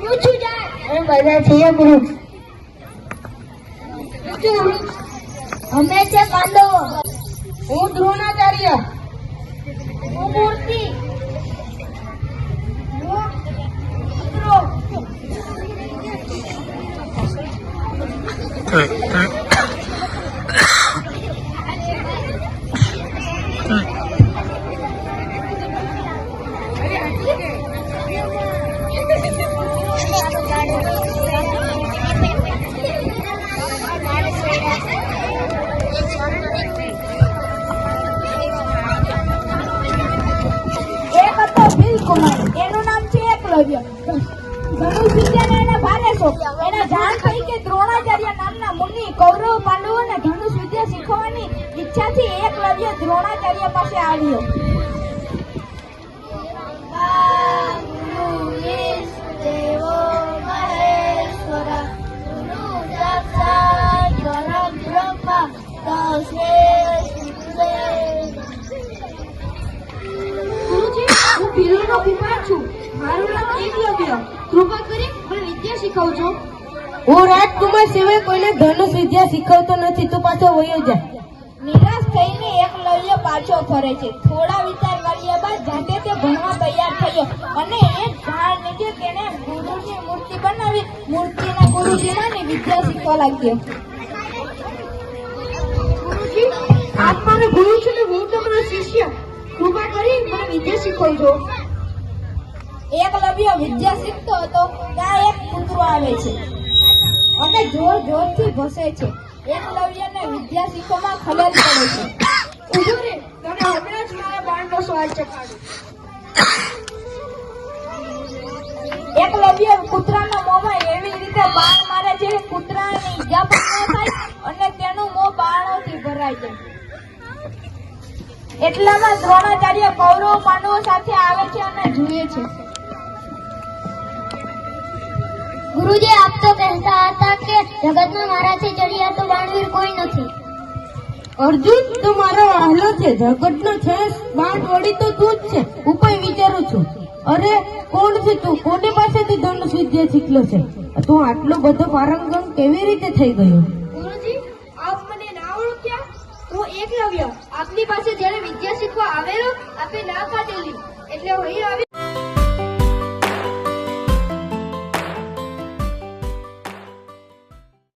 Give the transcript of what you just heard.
બધા છીએ ગુરુ અમે. છે પાંડવો. હું દ્રોણાચાર્ય. હું મૂર્તિ. હું. એનું નામ છે એકલવ્ય ધનુષ વિદ્યાને એને ભારે શોખ એને જાણ થઈ કે દ્રોણાચાર્ય નામના મુનિ કૌરવ પાંડવોને ધનુષ વિદ્યા શીખવાની ઈચ્છાથી એકલવ્ય દ્રોણાચાર્ય પાસે આવ્યો. મને છું? હું રાજકુમાર સિવાય કોઈને ધનુષ વિદ્યા શીખવતો નથી તું પાછો વયો જા. નિરાશ થઈને એકલવ્ય પાછો ફરે છે. થોડા વિચાર કર્યા બાદ જાતે તે ભણવા તૈયાર થયો અને એક ઝાડ નીચે તેને ગુરુની મૂર્તિ બનાવી મૂર્તિના ગુરુજીમાંની વિદ્યા શીખવા લાગ્યો. ગુરુજી આત્માનો ગુરુ છો ને હું તમારો શિષ્ય. કૃપા કરી મને વિદ્યા શીખવજો. એકલવ્ય વિદ્યા શીખતો હતો, ત્યાં એક કૂતરો આવે છે. અને જોર જોરથી ભસે છે. એકલવ્યને વિદ્યા શીખવામાં ખલેલ પડે છે. ઊભો રે તને હમણાં જ મારા સ્વાદ એકલવ્ય કૂતરાના મોંમાં એવી રીતે બાણ મારે છે, કૂતરાને ઈજા પણ થાય અને તેનું મોં બાણોથી ભરાય છે એટલામાં દ્રોણાચાર્ય કૌરવ પાંડવો સાથે આવે છે અને જુએ છે. ગુરુજી આપ તો કહેતા હતા કે જગતમાં મારાથી ચડિયાતું બાણવીર કોઈ નથી. અર્જુન તો મારો વાહલો છે જગતનો છે બાણ વળી તો તું જ છે ઉપાય વિચારું છું. અરે કોણ છે તું? કોની પાસેથી ધનુષ વિદ્યા શીખલો છે? તું આટલો બધો પારંગમ કેવી રીતે થઈ ગયો? ગુરુજી આપ મને ના ઓળખ્યા? હું એકલવ્ય. આપની પાસે જ્યારે વિદ્યા શીખવા આવેલો આપે ના પાડેલી એટલે હું આવી